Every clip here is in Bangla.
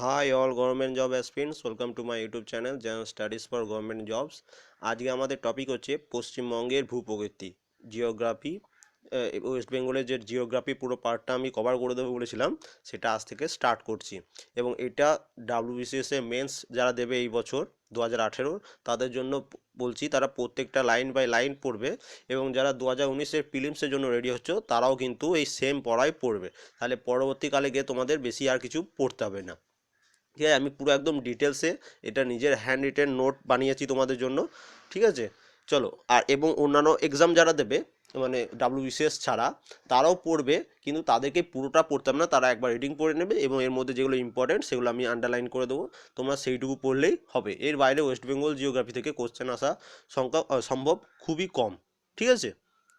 Hi all government job aspirants welcome to my YouTube channel general studies for government jobs আজকে আমাদের টপিক হচ্ছে পশ্চিমবঙ্গের ভূপ্রকৃতি জিওগ্রাফি ওয়েস্ট বেঙ্গলের যে জিওগ্রাফি পুরো পার্টটা আমি কভার করে দেবো বলেছিলাম, সেটা আজ থেকে স্টার্ট করছি। এবং এটা ডাব্লিউবিসিএস এ মেন্স যারা দেবে এই বছর, দু হাজার আঠেরো, তাদের জন্য বলছি তারা প্রত্যেকটা লাইন বাই লাইন পড়বে এবং যারা দু হাজার উনিশের ফিলিমসের জন্য রেডি হচ্ছে, তারাও কিন্তু এই সেম পড়াই পড়বে। তাহলে পরবর্তীকালে গিয়ে তোমাদের বেশি আর কিছু পড়তে হবে না। ঠিক আছে? আমি পুরো একদম ডিটেলসে এটা নিজের হ্যান্ড রিটেন নোট বানিয়েছি তোমাদের জন্য, ঠিক আছে? চলো, আর এবং অন্যান্য এক্সাম যারা দেবে মানে ডাব্লিউবিসিএস ছাড়া, তারাও পড়বে, কিন্তু তাদেরকে পুরোটা পড়তাম না, তারা একবার রিডিং পড়ে নেবে এবং এর মধ্যে যেগুলো ইম্পর্টেন্ট সেগুলো আমি আন্ডারলাইন করে দেবো। তোমরা সেইটুকু পড়লেই হবে। এর বাইরে ওয়েস্ট বেঙ্গল জিওগ্রাফি থেকে কোশ্চেন আসা সংখ্যা সম্ভব খুবই কম, ঠিক আছে?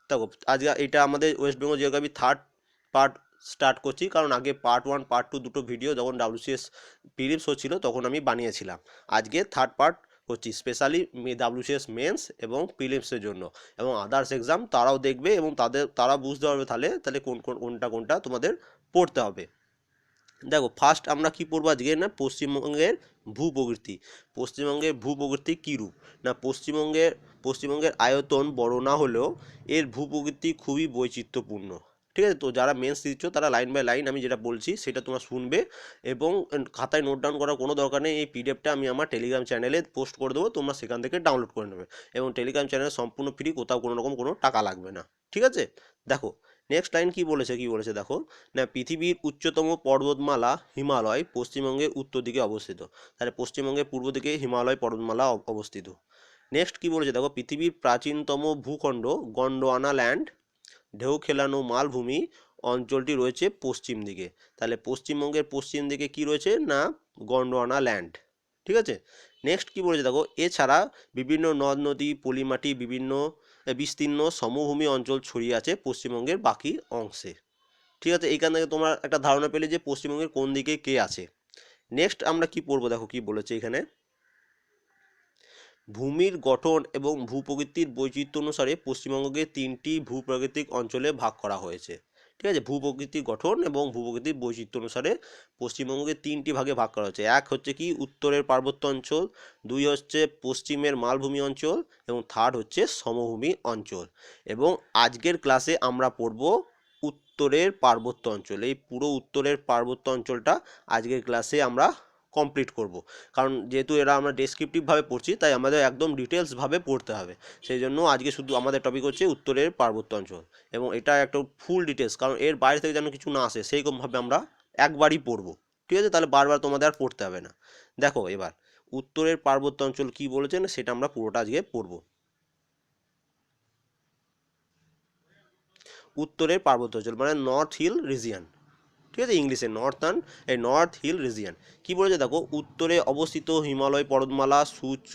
দেখো, আজকে এটা আমাদের West Bengal geography third part start করছি। কারণ আগে পার্ট ওয়ান পার্ট টু দুটো ভিডিও যখন ডাব্লিউসিএস প্রিলিমস হচ্ছিল তখন আমি বানিয়েছিলাম। আজকে থার্ড পার্ট করছি স্পেশালি ডাব্লিউসিএস মেন্স এবং প্রিলিমসের জন্য। এবং আদার্স এক্সাম তারাও দেখবে এবং তাদের, তারা বুঝতে পারবে তাহলে তাহলে কোন কোন, কোনটা কোনটা তোমাদের পড়তে হবে। দেখো ফার্স্ট আমরা কি পড়ব আজকে? না, পশ্চিমবঙ্গের ভূপ্রকৃতি। পশ্চিমবঙ্গের ভূপ্রকৃতি কী রূপ? না, পশ্চিমবঙ্গের পশ্চিমবঙ্গের আয়তন বড় না হলেও এর ভূপ্রকৃতি খুবই বৈচিত্র্যপূর্ণ। ঠিক আছে? তো যারা মেন্স দিচ্ছ, তারা লাইন বাই লাইন আমি যেটা বলছি, সেটা তোমরা শুনবে এবং খাতায় নোট ডাউন করার কোনো দরকার নেই। এই পিডিএফটা আমি আমার টেলিগ্রাম চ্যানেলে পোস্ট করে দেবো, তোমরা সেখান থেকে ডাউনলোড করে নেবে। এবং টেলিগ্রাম চ্যানেল সম্পূর্ণ ফ্রি কোথাও কোনো রকম কোনো টাকা লাগবে না। ঠিক আছে? দেখো নেক্সট লাইন কি বলেছে কি বলেছে দেখো? না, পৃথিবীর উচ্চতম পর্বতমালা হিমালয় পশ্চিমবঙ্গের উত্তর দিকে অবস্থিত। তাহলে পশ্চিমবঙ্গের পূর্ব দিকে হিমালয় পর্বতমালা অবস্থিত। নেক্সট কি বলেছে দেখো? পৃথিবীর প্রাচীনতম ভূখণ্ড গন্ডোয়ানা ল্যান্ড ঢেউ খেলানো মালভূমি অঞ্চলটি রয়েছে পশ্চিম দিকে। তাহলে পশ্চিমবঙ্গের পশ্চিম দিকে কি রয়েছে? না, গন্ডোয়ানা ল্যান্ড ঠিক আছে? নেক্সট কি বলেছে? দেখো, এছাড়া বিভিন্ন নদ, নদী, পলিমাটি, বিভিন্ন বিস্তীর্ণ সমভূমি অঞ্চল ছড়িয়ে আছে পশ্চিমবঙ্গের বাকি অংশে। ঠিক আছে? এইখান থেকে তোমরা একটা ধারণা পেলে যে পশ্চিমবঙ্গের কোন দিকে কে আছে। নেক্সট আমরা কি পড়ব? দেখো কি বলেছে এখানে। ভূমির গঠন এবং ভূপ্রকৃতির বৈচিত্র্য অনুসারে পশ্চিমবঙ্গকে তিনটি ভূপ্রাকৃতিক অঞ্চলে ভাগ করা হয়েছে। ঠিক আছে? ভূপ্রকৃতির গঠন এবং ভূপ্রকৃতির বৈচিত্র্য অনুসারে পশ্চিমবঙ্গকে তিনটি ভাগে ভাগ করা হয়েছে। এক হচ্ছে কি? উত্তরের পার্বত্য অঞ্চল, দুই হচ্ছে পশ্চিমের মালভূমি অঞ্চল এবং থার্ড হচ্ছে সমভূমি অঞ্চল। এবং আজকের ক্লাসে আমরা পড়ব উত্তরের পার্বত্য অঞ্চল। এই পুরো উত্তরের পার্বত্য অঞ্চলটা আজকের ক্লাসে আমরা কমপ্লিট করব। কারণ যেহেতু এরা আমরা ডেসক্রিপটিভভাবে পড়ছি, তাই আমাদের একদম ডিটেলসভাবে পড়তে হবে। সেই জন্য আজকে শুধু আমাদের টপিক হচ্ছে উত্তরের পার্বত্য অঞ্চল। এবং এটা একটা ফুল ডিটেলস কারণ এর বাইরে থেকে যেন কিছু না আসে সেইরকমভাবে আমরা একবারই পড়ব। ঠিক আছে? তাহলে বারবার তোমাদের আর পড়তে হবে না। দেখো এবার, উত্তরের পার্বত্য অঞ্চল কী বলেছেন? সেটা আমরা পুরোটা আজকে পড়ব। উত্তরের পার্বত্য অঞ্চল মানে নর্থ হিল রিজিয়ান ঠিক আছে ইংলিশে? নর্থার্ন এই নর্থ হিল রিজিয়ান কী বলেছে দেখো? উত্তরে অবস্থিত হিমালয় পর্বতমালা সুউচ্চ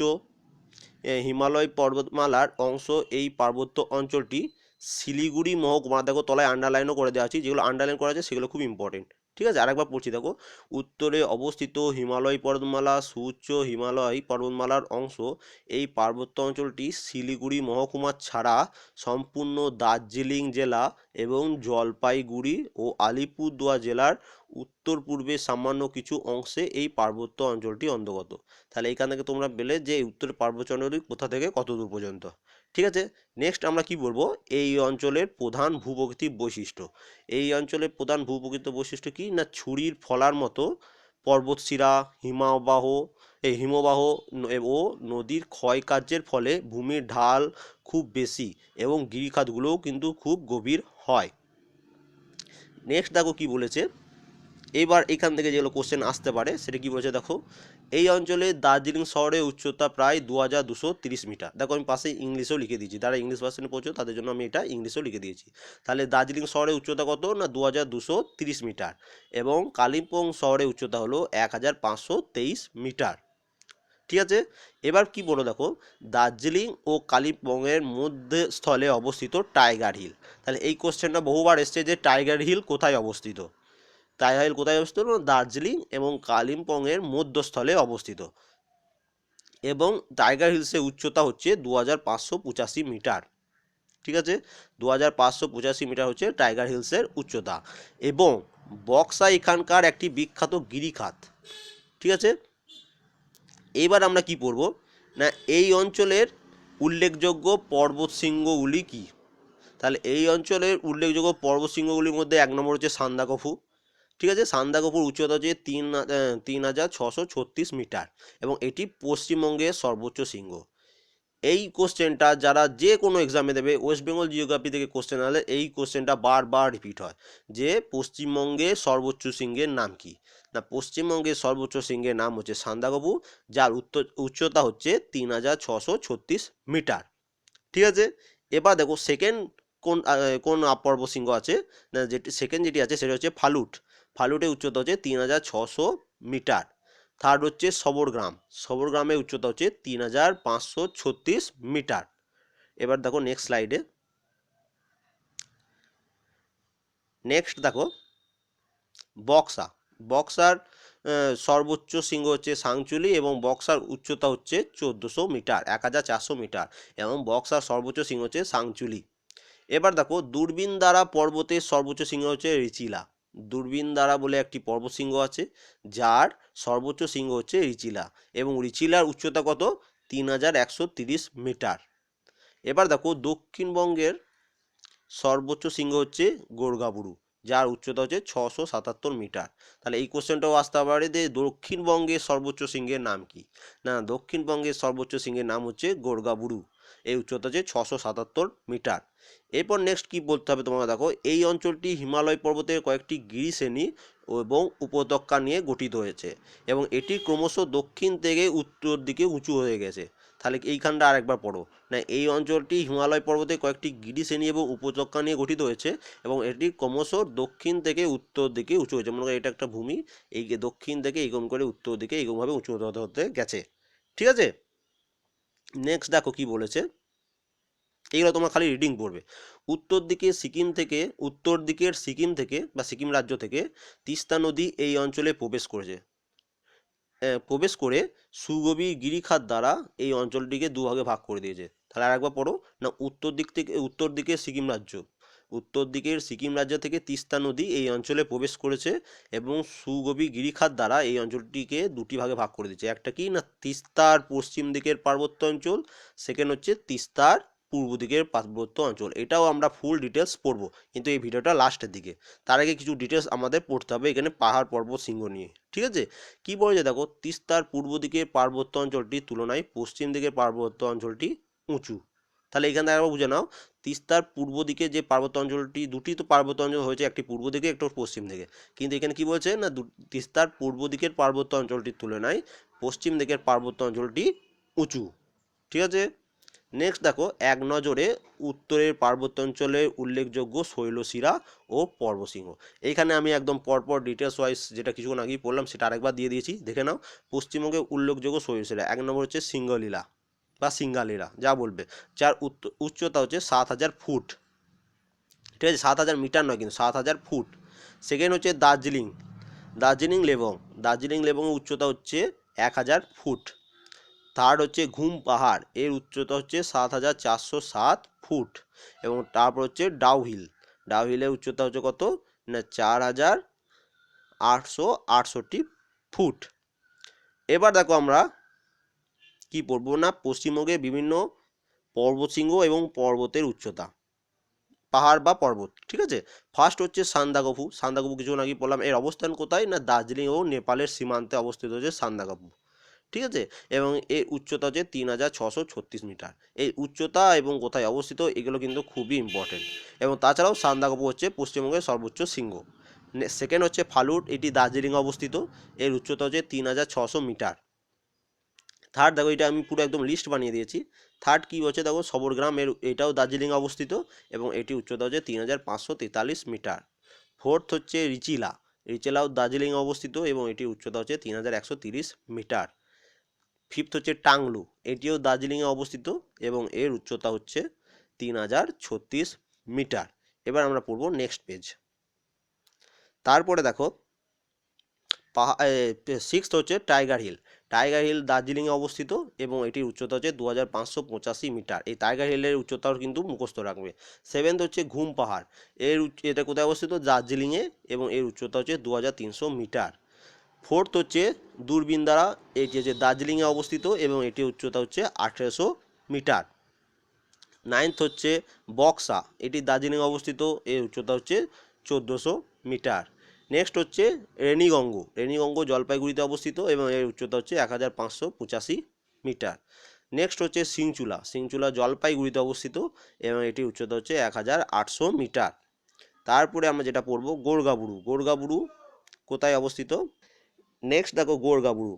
হিমালয় পর্বতমালার অংশ এই পার্বত্য অঞ্চলটি শিলিগুড়ি মহকুমা, দেখো তলায় আন্ডারলাইনও করে দেওয়া আছে। যেগুলো আন্ডারলাইন করা আছে, সেগুলো খুব ইম্পর্টেন্ট ঠিক আছে? আরেকবার পড়ছি, দেখো। উত্তরে অবস্থিত হিমালয় পর্বতমালা, সুউচ্চ হিমালয় পর্বতমালার অংশ। এই পার্বত্য অঞ্চলটি শিলিগুড়ি মহকুমা ছাড়া সম্পূর্ণ দার্জিলিং জেলা এবং জলপাইগুড়ি ও আলিপুরদুয়ার জেলার উত্তর পূর্বে সামান্য কিছু অংশে এই পার্বত্য অঞ্চলটি অন্তর্গত। তাহলে এইখান থেকে তোমরা পেলে যে উত্তর পার্বত্য অঞ্চলটি কোথা থেকে কত দূর পর্যন্ত? ঠিক আছে? নেক্সট আমরা কি বলব? এই অঞ্চলের প্রধান ভূপ্রকৃতির বৈশিষ্ট্য। এই অঞ্চলের প্রধান ভূপ্রকৃতির বৈশিষ্ট্য কি? না, ছুরির ফলার মতো পর্বতশিরা হিমাবাহ, এই হিমবাহ ও নদীর ক্ষয়কার্যের ফলে ভূমির ঢাল খুব বেশি এবং গিরিখাতগুলোও কিন্তু খুব গভীর হয়। নেক্সট দেখো কি বলেছে? এবার এখান থেকে যেগুলো কোশ্চেন আসতে পারে, সেটা কি বলেছে দেখো? এই অঞ্চলে দার্জিলিং শহরের উচ্চতা প্রায় দু হাজার দুশো তিরিশ মিটার। দেখো, আমি পাশে ইংলিশেও লিখে দিয়েছি। যারা ইংলিশ ভার্সনে পড়ছো, তাদের জন্য আমি এটা ইংলিশেও লিখে দিয়েছি। তাহলে দার্জিলিং শহরের উচ্চতা কত? না দু হাজার দুশো তিরিশ মিটার। এবং কালিম্পং শহরের উচ্চতা হলো এক হাজার পাঁচশো তেইশ মিটার। ঠিক আছে? এবার কি বলো দেখো, দার্জিলিং ও কালিম্পংয়ের মধ্যে স্থলে অবস্থিত টাইগার হিল। তাহলে এই কোশ্চেনটা বহুবার এসছে যে টাইগার হিল কোথায় অবস্থিত? টাইগার হিল কোথায় অবস্থিত? দার্জিলিং এবং কালিম্পংয়ের মধ্যস্থলে অবস্থিত। এবং টাইগার হিলসের উচ্চতা হচ্ছে দু হাজার পাঁচশো পঁচাশি মিটার। ঠিক আছে? দু হাজার পাঁচশো পঁচাশি মিটার হচ্ছে টাইগার হিলসের উচ্চতা। এবং বক্সা এখানকার একটি বিখ্যাত গিরিখাত। ঠিক আছে? এইবার আমরা কি পড়ব? না, এই অঞ্চলের উল্লেখযোগ্য পর্বত শৃঙ্গগুলি কী? তাহলে এই অঞ্চলের উল্লেখযোগ্য পর্বত শৃঙ্গগুলির মধ্যে এক নম্বর হচ্ছে সান্দাকফু। ঠিক আছে সান্দাকফুর উচ্চতা হচ্ছে তিন তিন হাজার ছশো ছত্রিশ মিটার এবং এটি পশ্চিমবঙ্গের সর্বোচ্চ শৃঙ্গ। এই কোশ্চেনটা যারা যে কোনো এক্সামে দেবে ওয়েস্ট বেঙ্গল জিওগ্রাফি থেকে কোশ্চেন আনলে এই কোশ্চেনটা বারবার রিপিট হয় যে পশ্চিমবঙ্গের সর্বোচ্চ শৃঙ্গের নাম কি? না, পশ্চিমবঙ্গের সর্বোচ্চ শৃঙ্গের নাম হচ্ছে সান্দাকফু যার উচ্চতা হচ্ছে তিন হাজার ছশো ছত্রিশ মিটার। ঠিক আছে, এবার দেখো সেকেন্ড কোন কোন পর্বত শৃঙ্গ আছে? না, যেটি সেকেন্ড যেটি আছে সেটা হচ্ছে ফালুট। ফালুটের উচ্চতা হচ্ছে তিন হাজার ছশো মিটার। থার্ড হচ্ছে সবরগ্রাম। সবরগ্রামের উচ্চতা হচ্ছে তিন হাজার পাঁচশো ছত্রিশ মিটার। এবার দেখো নেক্সট স্লাইডে নেক্সট দেখো, বক্সা। বক্সার সর্বোচ্চ শৃঙ্গ হচ্ছে সাংচুলি এবং বক্সার উচ্চতা হচ্ছে চোদ্দোশো মিটার, এক হাজার চারশো মিটার এবং বক্সার সর্বোচ্চ শৃঙ্গ হচ্ছে সাংচুলি। এবার দেখো দূরবীন দ্বারা পর্বতের সর্বোচ্চ শৃঙ্গ হচ্ছে রিচিলা। দূরবীন দ্বারা বলে একটি পর্বত শৃঙ্গ আছে, যার সর্বোচ্চ শৃঙ্গ হচ্ছে রিচিলা এবং রিচিলার উচ্চতা কত? তিন হাজার একশো তিরিশ মিটার। এবার দেখো দক্ষিণবঙ্গের সর্বোচ্চ শৃঙ্গ হচ্ছে গোর্গাবুরু, যার উচ্চতা হচ্ছে ছশো সাতাত্তর মিটার। তাহলে এই কোশ্চেনটাও আসতে পারে যে দক্ষিণবঙ্গের সর্বোচ্চ শৃঙ্গের নাম কি? না, দক্ষিণবঙ্গের সর্বোচ্চ শৃঙ্গের নাম হচ্ছে গোর্গাবুরু। এই উচ্চতা হচ্ছে ছশো সাতাত্তর মিটার। এরপর নেক্সট কি বলতে হবে তোমরা দেখো, এই অঞ্চলটি হিমালয় পর্বতের কয়েকটি গিরিশ্রেণী এবং উপত্যকা নিয়ে গঠিত হয়েছে এবং এটি ক্রমশ দক্ষিণ থেকে উত্তর দিকে উঁচু হয়ে গেছে। তাহলে এইখানটা আরেকবার পড়ো। না, এই অঞ্চলটি হিমালয় পর্বতে কয়েকটি গিরিশ্রেণী এবং উপত্যকা নিয়ে গঠিত হয়েছে এবং এটি ক্রমশ দক্ষিণ থেকে উত্তর দিকে উঁচু হয়েছে। মনে করো এটা একটা ভূমি, এই দক্ষিণ থেকে এগম করে উত্তর দিকে এগমভাবে উঁচু হতে হতে গেছে। ঠিক আছে? নেক্সট দেখো কি বলেছে। এইগুলো তোমার খালি রিডিং পড়বে। উত্তর দিকে সিকিম থেকে, উত্তর দিকের সিকিম থেকে বা সিকিম রাজ্য থেকে তিস্তা নদী এই অঞ্চলে প্রবেশ করেছে। প্রবেশ করে সুগভী গিরিখাত দ্বারা এই অঞ্চলটিকে দুভাগে ভাগ করে দিয়েছে। তাহলে আর একবার পড়ো। না, উত্তর দিক থেকে, উত্তর দিকে সিকিম রাজ্য। উত্তর দিকের সিকিম রাজ্য থেকে তিস্তা নদী এই অঞ্চলে প্রবেশ করেছে এবং সুগভী গিরিখাত দ্বারা এই অঞ্চলটিকে দুটি ভাগে ভাগ করে দিয়েছে। একটা কি না তিস্তার পশ্চিম দিকের পার্বত্য অঞ্চল সেকেন্ড হচ্ছে তিস্তার পূর্ব দিকের পার্বত্য অঞ্চল। এটাও আমরা ফুল ডিটেলস পড়ব কিন্তু এই ভিডিওটা লাস্টের দিকে। তার আগে কিছু ডিটেলস আমাদের পড়তে হবে এখানে পাহাড়, পর্বত সিংহ নিয়ে, ঠিক আছে? কি বলেছে দেখো, তিস্তার পূর্ব দিকের পার্বত্য অঞ্চলটির তুলনায় পশ্চিম দিকের পার্বত্য অঞ্চলটি উঁচু। তাহলে এখান থেকে আবার বুঝে নাও। তিস্তার পূর্ব দিকে যে পার্বত্য অঞ্চলটি, দুটি তো পার্বত্য অঞ্চল হয়েছে, একটি পূর্ব দিকে, একটি পশ্চিম দিকে। কিন্তু এখানে কি বলছে? না তিস্তার পূর্ব দিকের পার্বত্য অঞ্চলটির তুলনায় পশ্চিম দিকের পার্বত্য অঞ্চলটি উঁচু। ঠিক আছে? নেক্সট দেখো, এক নজরে উত্তরের পার্বত্য অঞ্চলের উল্লেখযোগ্য শৈলশিরা ও পর্বসিংহ এইখানে আমি একদম পরপর ডিটেলস ওয়াইজ যেটা কিছুক্ষণ আগেই পড়লাম, সেটা আরেকবার দিয়ে দিয়েছি। দেখে নাও পশ্চিমবঙ্গে উল্লেখযোগ্য শৈলশিরা। এক নম্বর হচ্ছে সিঙ্গলীলা বা সিঙ্গালীলা যা বলবে। যার উচ্চ- উচ্চতা হচ্ছে সাত হাজার ফুট। ঠিক আছে, সাত হাজার মিটার নয় কিন্তু সাত হাজার ফুট। সেকেন্ড হচ্ছে দার্জিলিং। দার্জিলিং, লেবং। দার্জিলিং লেবংয়ের উচ্চতা হচ্ছে এক হাজার ফুট। থার্ড হচ্ছে ঘুম পাহাড়। এর উচ্চতা হচ্ছে সাত হাজার চারশো সাত ফুট। এবং তারপর হচ্ছে ডাউহিল ডাউহিলের উচ্চতা হচ্ছে কত? না, চার হাজার আটশো আটষট্টি ফুট। এবার দেখো আমরা কি পড়ব না? পশ্চিমবঙ্গের বিভিন্ন পর্বতশৃঙ্গ এবং পর্বতের উচ্চতা। পাহাড় বা পর্বত, ঠিক আছে? ফার্স্ট হচ্ছে সান্দাকফু। সান্দাকফু কিছুক্ষণ আগে বললাম এর অবস্থান কোথায়? না, দার্জিলিং ও নেপালের সীমান্তে অবস্থিত হচ্ছে সান্দাকফু, ঠিক আছে? এবং এর উচ্চতা হচ্ছে তিন হাজার ছশো ছত্রিশ মিটার। এই উচ্চতা এবং কোথায় অবস্থিত, এগুলো কিন্তু খুবই ইম্পর্টেন্ট এবং তাছাড়াও সান্দাকফু হচ্ছে পশ্চিমবঙ্গের সর্বোচ্চ শৃঙ্গ। সেকেন্ড হচ্ছে ফালুট। এটি দার্জিলিং অবস্থিত। এর উচ্চতা হচ্ছে তিন হাজার ছশো মিটার। থার্ড দেখো, এটা আমি পুরো একদম লিস্ট বানিয়ে দিয়েছি। থার্ড কী হচ্ছে দেখো সবরগ্রাম এর, এটাও দার্জিলিং অবস্থিত এবং এটি উচ্চতা হচ্ছে তিন হাজার পাঁচশো তেতাল্লিশ মিটার। ফোর্থ হচ্ছে রিচিলা, রিচিলাও দার্জিলিং অবস্থিত এবং এটির উচ্চতা হচ্ছে তিন হাজার একশো তিরিশ মিটার। ফিফথ হচ্ছে টাংলু, এটিও দার্জিলিংয়ে অবস্থিত এবং এর উচ্চতা হচ্ছে তিন হাজার ছত্রিশ মিটার। এবার আমরা পড়ব নেক্সট পেজ তারপরে দেখো, পাহা সিক্সথ হচ্ছে টাইগার হিল। টাইগার হিল দার্জিলিংয়ে অবস্থিত এবং এটির উচ্চতা হচ্ছে দু হাজার পাঁচশো পঁচাশি মিটার। এই টাইগার হিলের উচ্চতাও কিন্তু মুখস্থ রাখবে। সেভেন্থ হচ্ছে ঘুম পাহাড়। এর এটা কোথায় অবস্থিত? দার্জিলিংয়ে এবং এর উচ্চতা হচ্ছে দু হাজার তিনশো মিটার। ফোর্থ হচ্ছে দূরবীন দ্বারা, এটি হচ্ছে দার্জিলিংয়ে অবস্থিত এবং এটির উচ্চতা হচ্ছে আঠেরোশো মিটার। নাইন্থ হচ্ছে বক্সা। এটি দার্জিলিংয়ে অবস্থিত। এর উচ্চতা হচ্ছে চোদ্দোশো মিটার। নেক্সট হচ্ছে রেণীগঙ্গ। রেণীগঙ্গ জলপাইগুড়িতে অবস্থিত এবং এর উচ্চতা হচ্ছে এক হাজার পাঁচশো পঁচাশি মিটার। নেক্সট হচ্ছে সিংচুলা। সিংচুলা জলপাইগুড়িতে অবস্থিত এবং এটির উচ্চতা হচ্ছে এক হাজার আটশো মিটার। তারপরে আমরা যেটা পড়ব গোরগাবুরু। গোরগাবুরু কোথায় অবস্থিত? নেক্সট দেখো গোরগাবুরু।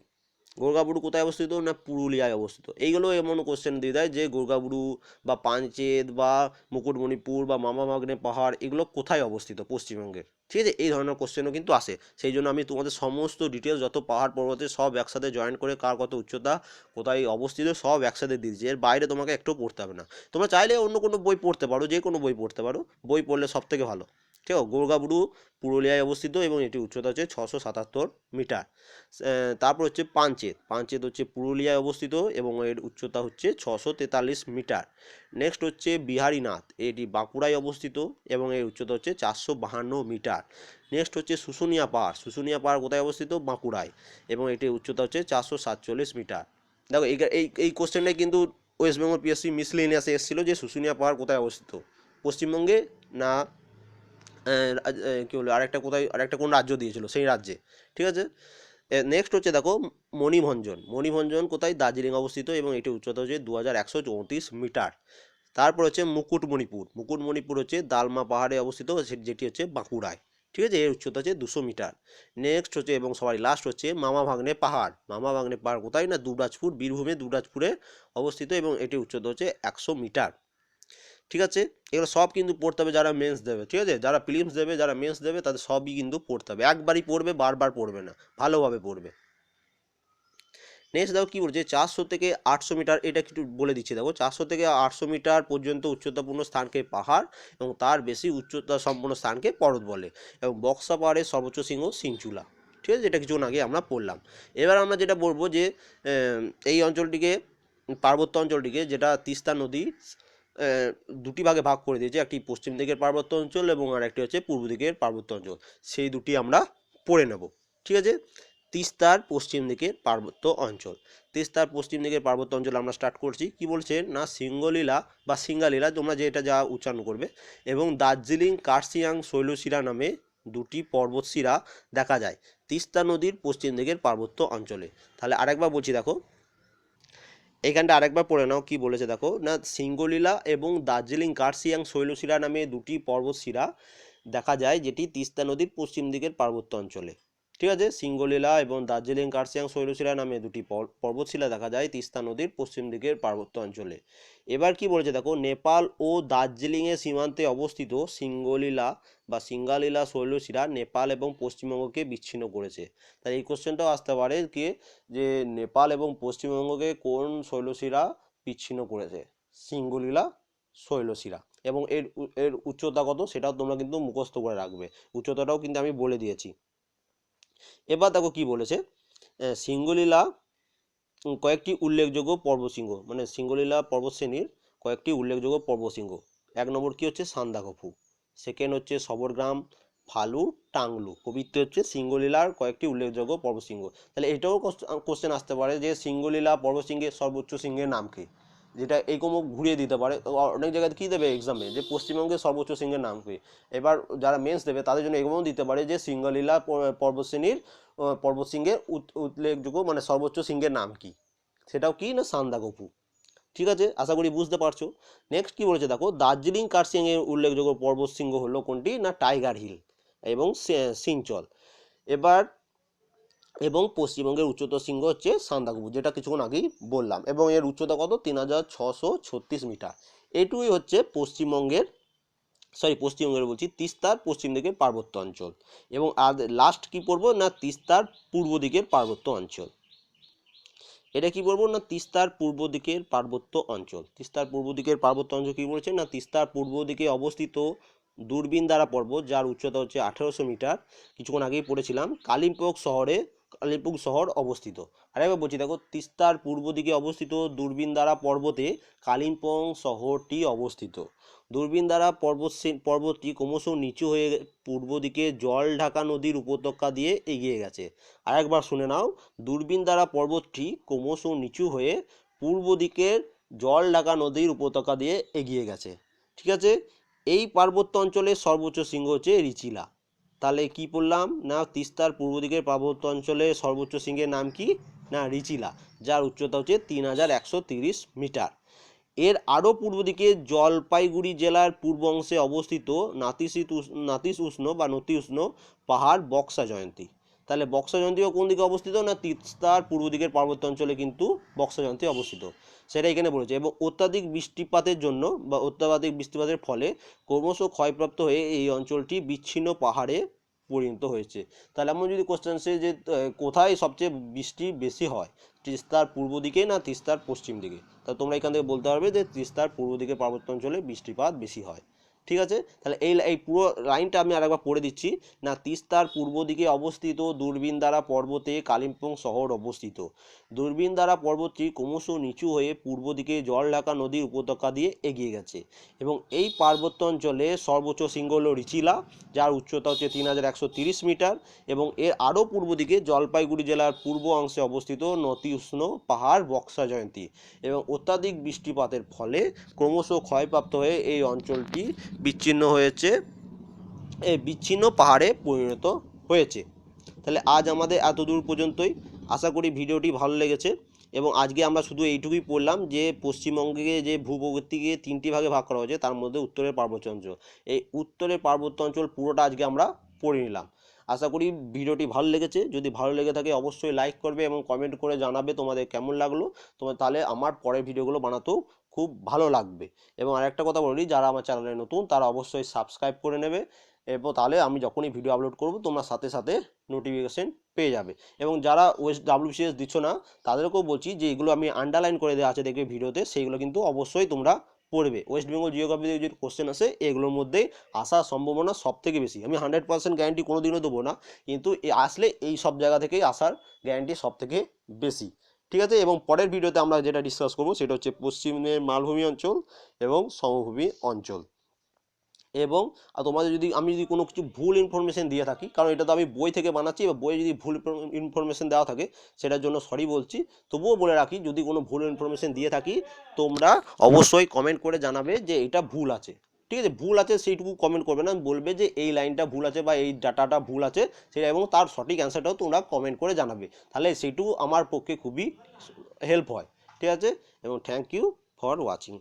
গোরগাবুরু কোথায় অবস্থিত? না, পুরুলিয়ায় অবস্থিত। এইগুলো এমন কোশ্চেন দিয়ে দেয় যে গোরগাবুরু বা পাঞ্চেত বা মুকুটমণিপুর বা মামা মাগনে পাহাড় এগুলো কোথায় অবস্থিত পশ্চিমবঙ্গের? ঠিক আছে? এই ধরনের কোশ্চেনও কিন্তু আসে। সেই জন্য আমি তোমাদের সমস্ত ডিটেলস যত পাহাড় পর্বতে সব একসাথে জয়েন করে কার কত উচ্চতা, কোথায় অবস্থিত, সব একসাথে দিয়েছি। এর বাইরে তোমাকে একটু পড়তে হবে না। তোমরা চাইলে অন্য কোনো বই পড়তে পারো যে কোনো বই পড়তে পারো। বই পড়লে সব থেকে ভালো। ঠিক আছে? গোরগাবুরু পুরুলিয়ায় অবস্থিত এবং এটি উচ্চতা হচ্ছে ছশো সাতাত্তর মিটার। তারপর হচ্ছে পাঞ্চেত পাঞ্চেত হচ্ছে পুরুলিয়ায় অবস্থিত এবং এর উচ্চতা হচ্ছে ছশো তেতাল্লিশ মিটার। নেক্সট হচ্ছে বিহারীনাথ। এটি বাঁকুড়ায় অবস্থিত এবং এর উচ্চতা হচ্ছে চারশো বাহান্ন মিটার। নেক্সট হচ্ছে শুশুনিয়া পাহাড়। শুশুনিয়া পাহাড় কোথায় অবস্থিত? বাঁকুড়ায় এবং এটির উচ্চতা হচ্ছে চারশো সাতচল্লিশ মিটার। দেখো, এই এই কোশ্চেনটাই কিন্তু ওয়েস্ট বেঙ্গল পিএসসি মিসলেনিয়াসে এসেছিল যে শুশুনিয়া পাহাড় কোথায় অবস্থিত? পশ্চিমবঙ্গে না কি বলে আরেকটা কোথায়, আরেকটা কোন রাজ্য দিয়েছিল, সেই রাজ্যে, ঠিক আছে? নেক্সট হচ্ছে দেখো, মণিভঞ্জন মণিভঞ্জন কোথায়? দার্জিলিং অবস্থিত এবং এটি উচ্চতা হচ্ছে দু হাজার একশো চৌত্রিশ মিটার। তারপর হচ্ছে মুকুটমণিপুর মুকুটমণিপুর হচ্ছে দালমা পাহাড়ে অবস্থিত যেটি হচ্ছে বাঁকুড়ায়, ঠিক আছে? এর উচ্চতা হচ্ছে দুশো মিটার। নেক্সট হচ্ছে এবং সবাই লাস্ট হচ্ছে মামা ভাগ্নে পাহাড় মামা ভাগ্নে পাহাড় কোথায় না? দুবরাজপুর, বীরভূমে দুবরাজপুরে অবস্থিত এবং এটি উচ্চতা হচ্ছে একশো মিটার। ঠিক আছে? এগুলো সব কিন্তু পড়তে হবে যারা মেন্স দেবে, ঠিক আছে? যারা প্রিলিমস দেবে, যারা মেন্স দেবে, তাদের সবই কিন্তু পড়তে হবে। একবারই পড়বে, বারবার পড়বে না। ভালোভাবে পড়বে। নেক্সট দেখো কী বলছে? চারশো থেকে আটশো মিটার, এটা একটু বলে দিচ্ছি। দেখো, চারশো থেকে আটশো মিটার পর্যন্ত উচ্চতাপূর্ণ স্থানকে পাহাড় এবং তার বেশি উচ্চতা সম্পূর্ণ স্থানকে পর্বত বলে এবং বক্সা পাহাড়ের সর্বোচ্চ সিংহ সিংচুলা ঠিক আছে? যেটা কিছুক্ষণ আগে আমরা পড়লাম। এবার আমরা যেটা বলব যে এই অঞ্চলটিকে, পার্বত্য অঞ্চলটিকে, যেটা তিস্তা নদী দুটি ভাগে ভাগ করে দিয়েছে, একটি পশ্চিম দিকের পার্বত্য অঞ্চল এবং আর একটি হচ্ছে পূর্ব দিকের পার্বত্য অঞ্চল। সেই দুটি আমরা পড়ে নেব, ঠিক আছে? তিস্তার পশ্চিম দিকের পার্বত্য অঞ্চল। তিস্তার পশ্চিম দিকের পার্বত্য অঞ্চল আমরা স্টার্ট করছি, কি বলছে? না সিঙ্গলীলা বা সিঙ্গালীলা তোমরা যেটা যা উচ্চারণ করবে। এবং দার্জিলিং কার্সিয়াং শৈলশিরা নামে দুটি পর্বতশিরা দেখা যায়, তিস্তা নদীর পশ্চিম দিকের পার্বত্য অঞ্চলে। তাহলে আরেকবার বলছি দেখো এইখানটা আরেকবার পড়ে নাও, কি বলেছে দেখো। না, সিঙ্গলীলা এবং দার্জিলিং কার্সিয়াং শৈলশিরা নামে দুটি পর্বতশিরা দেখা যায়, যেটি তিস্তা নদীর পশ্চিম দিকের পার্বত্য অঞ্চলে। ঠিক আছে? সিঙ্গলীলা এবং দার্জিলিং কার্সিয়াং শৈলশিরা নামে দুটি পর- পর্বতশিলা দেখা যায় তিস্তা নদীর পশ্চিম দিকের পার্বত্য অঞ্চলে। এবার কি বলেছে দেখো? নেপাল ও দার্জিলিংয়ের সীমান্তে অবস্থিত সিঙ্গলীলা বা সিঙ্গালীলা শৈলশিরা নেপাল এবং পশ্চিমবঙ্গকে বিচ্ছিন্ন করেছে। তাই এই কোশ্চেনটাও আসতে পারে কি? যে নেপাল এবং পশ্চিমবঙ্গকে কোন শৈলশিরা বিচ্ছিন্ন করেছে? সিঙ্গলীলা শৈলশিরা এবং এর এর উচ্চতা কত? সেটাও তোমরা কিন্তু মুখস্থ করে রাখবে। উচ্চতাটাও কিন্তু আমি বলে দিয়েছি। এবার দেখো কি বলেছে? সিঙ্গলীলা কয়েকটি উল্লেখযোগ্য পর্বতশৃঙ্গ মানে সিঙ্গলীলা পর্বতশ্রেণীর কয়েকটি উল্লেখযোগ্য পর্বতশৃঙ্গ এক নম্বর কি হচ্ছে? সান্দাকফু। সেকেন্ড হচ্ছে সবরগ্রাম, ফালু, টাংলু। পবিত্র হচ্ছে সিঙ্গলীলার কয়েকটি উল্লেখযোগ্য পর্বতশৃঙ্গ তাহলে এটাও কোশ্চেন আসতে পারে যে সিঙ্গলীলা পর্বতশৃঙ্গের সর্বোচ্চ শৃঙ্গের নাম কি? যেটা এরকম ঘুরিয়ে দিতে পারে। অনেক জায়গায় কী দেবে এক্সামে যে পশ্চিমবঙ্গের সর্বোচ্চ শৃঙ্গের নাম কি? এবার যারা মেন্স দেবে, তাদের জন্য এরকমও দিতে পারে যে সিঙ্গলীলা পর্বতশ্রেণীর পর্বতশৃঙ্গের উল্লেখযোগ্য মানে সর্বোচ্চ শৃঙ্গের নাম কি? সেটাও কি না সান্দাকফু ঠিক আছে? আশা করি বুঝতে পারছ। নেক্সট কি বলেছে দেখো, দার্জিলিং কার্সিয়াং এর উল্লেখযোগ্য পর্বতশৃঙ্গ হলো কোনটি? না টাইগার হিল এবং সিংচল এবার এবং পশ্চিমবঙ্গের উচ্চতর শৃঙ্গ হচ্ছে সান্দাকফু যেটা কিছুক্ষণ আগেই বললাম। এবং এর উচ্চতা কত? তিন হাজার ছশো ছত্রিশ মিটার। এটুকুই হচ্ছে পশ্চিমবঙ্গের সরি পশ্চিমবঙ্গের বলছি তিস্তার পশ্চিম দিকের পার্বত্য অঞ্চল। এবং আর লাস্ট কি পড়ব? না, তিস্তার পূর্ব দিকের পার্বত্য অঞ্চল। এটা কি বলব? না, তিস্তার পূর্ব দিকের পার্বত্য অঞ্চল। তিস্তার পূর্ব দিকের পার্বত্য অঞ্চল কি বলছে? না, তিস্তার পূর্ব দিকে অবস্থিত দূরবীন দ্বারা পর্বত যার উচ্চতা হচ্ছে আঠেরোশো মিটার। কিছুক্ষণ আগেই পড়েছিলাম কালিম্পং শহরে কালিম্পং শহর অবস্থিত। আরেকবার বলছি, দেখো, তিস্তার পূর্ব দিকে অবস্থিত দূরবীন দ্বারা পর্বতে কালিম্পং শহরটি অবস্থিত। দূরবীন দ্বারা পর্বত পর্বতটি ক্রমশ নিচু হয়ে পূর্ব দিকে জল ঢাকা নদীর উপত্যকা দিয়ে এগিয়ে গেছে। আরেকবার শুনে নাও দূরবীন দ্বারা পর্বতটি ক্রমশ নিচু হয়ে পূর্ব দিকের জল ঢাকা নদীর উপত্যকা দিয়ে এগিয়ে গেছে। ঠিক আছে? এই পার্বত্য অঞ্চলের সর্বোচ্চ শৃঙ্গ হচ্ছে রিচিলা। তাহলে কি পড়লাম? না, তিস্তার পূর্ব দিকের পার্বত্য অঞ্চলে সর্বোচ্চ শৃঙ্গের নাম কি? না, রিচিলা, যার উচ্চতা হচ্ছে তিন হাজার একশো তিরিশ মিটার। এর আরও পূর্ব দিকে জলপাইগুড়ি জেলার পূর্ব অংশে অবস্থিত নাতিশীত নাতিশ উষ্ণ বা নতি উষ্ণ পাহাড় বক্সা জয়ন্তী। তাহলে বক্সা জয়ন্তীও কোন দিকে অবস্থিত না তিস্তার পূর্ব দিকের পার্বত্য অঞ্চলে কিন্তু বক্সা জয়ন্তী অবস্থিত? সেটা এখানে বলেছে। এবং অত্যাধিক বৃষ্টিপাতের জন্য বা অত্যাধিক বৃষ্টিপাতের ফলে ক্রমশ ক্ষয়প্রাপ্ত হয়ে এই অঞ্চলটি বিচ্ছিন্ন পাহাড়ে পরিণত হয়েছে। তাহলে এমন যদি কোশ্চেন সে যে কোথায় সবচেয়ে বৃষ্টি বেশি হয়? তিস্তার পূর্ব দিকে না তিস্তার পশ্চিম দিকে? তা তোমরা এখান থেকে বলতে পারবে যে তিস্তার পূর্ব দিকে পার্বত্য অঞ্চলে বৃষ্টিপাত বেশি হয়। ঠিক আছে? তাহলে এই এই পুরো লাইনটা আমি আরেকবার পড়ে দিচ্ছি। না, তিস্তার পূর্ব দিকে অবস্থিত দূরবীন দ্বারা পর্বতে কালিম্পং শহর অবস্থিত। দূরবীন দ্বারা পর্বতটি ক্রমশ নিচু হয়ে পূর্ব দিকে জল ঢাকা নদীর উপত্যকা দিয়ে এগিয়ে গেছে এবং এই পার্বত্য অঞ্চলে সর্বোচ্চ শৃঙ্গ হল রিচিলা, যার উচ্চতা হচ্ছে তিন হাজার একশো তিরিশ মিটার এবং এর আরও পূর্ব দিকে জলপাইগুড়ি জেলার পূর্ব অংশে অবস্থিত নতি উষ্ণ পাহাড় বক্সা জয়ন্তী এবং অত্যাধিক বৃষ্টিপাতের ফলে ক্রমশ ক্ষয়প্রাপ্ত হয়ে এই অঞ্চলটি বিচ্ছিন্ন হয়েছে। এই বিচ্ছিন্ন পাহাড়ে পরিণত হয়েছে। তাহলে আজ আমাদের এত দূর পর্যন্তই। আশা করি ভিডিওটি ভালো লেগেছে এবং আজকে আমরা শুধু এইটুকুই পড়লাম যে পশ্চিমবঙ্গে যে ভূপ্রকৃতিকে তিনটি ভাগে ভাগ করা হয়েছে, তার মধ্যে উত্তরের পার্বত্য অঞ্চল। এই উত্তরের পার্বত্য অঞ্চল পুরোটা আজকে আমরা পড়ে নিলাম। আশা করি ভিডিওটি ভালো লেগেছে। যদি ভালো লেগে থাকে অবশ্যই লাইক করবে এবং কমেন্ট করে জানাবে তোমাদের কেমন লাগল। তোমার তাহলে আমার পরের ভিডিওগুলো বানাতেও খুব ভালো লাগবে। এবং আরেকটা কথা বলি, যারা আমার চ্যানেলে নতুন, তারা অবশ্যই সাবস্ক্রাইব করে নেবে। এবং তাহলে আমি যখনই ভিডিও আপলোড করব, তোমরা সাথে সাথে নোটিফিকেশন পেয়ে যাবে। এবং যারা ওয়েস্ট ডাব্লিউসিএস দিচ্ছ না, তাদেরকেও বলছি যে, এগুলো আমি আন্ডারলাইন করে দেওয়া আছে দেখবে ভিডিওতে সেইগুলো কিন্তু অবশ্যই তোমরা পড়বে। ওয়েস্ট বেঙ্গল জিওগ্রাফি যদি কোশ্চেন আসে, এগুলোর মধ্যেই আসার সম্ভাবনা সব থেকে বেশি। আমি হান্ড্রেড পার্সেন্ট গ্যারান্টি কোনো দিনও দেবো না। কিন্তু আসলে এই সব জায়গা থেকেই আসার গ্যারান্টি সব থেকে বেশি। ঠিক আছে? এবং পরের ভিডিওতে আমরা যেটা ডিসকাস করব সেটা হচ্ছে পশ্চিমের মালভূমি অঞ্চল এবং সমভূমি অঞ্চল। এবং তোমাদের যদি, আমি যদি কোনো কিছু ভুল ইনফরমেশন দিয়ে থাকি, কারণ এটা তো আমি বই থেকে বানাচ্ছি বা বইয়ে যদি ভুল ইনফরমেশন দেওয়া থাকে, সেটার জন্য সরি বলছি। তবুও বলে রাখি, যদি কোনো ভুল ইনফরমেশন দিয়ে থাকি, তোমরা অবশ্যই কমেন্ট করে জানাবে যে এটা ভুল আছে। ঠিক আছে? ভুল আছে সেইটুকু কমেন্ট করবে না। বলবে যে এই লাইনটা ভুল আছে বা এই ডাটাটা ভুল আছে সেটা এবং তার সঠিক অ্যান্সারটাও তোমরা কমেন্ট করে জানাবে। তাহলে সেইটুকু আমার পক্ষে খুবই হেল্প হয়। ঠিক আছে? এবং থ্যাংক ইউ ফর ওয়াচিং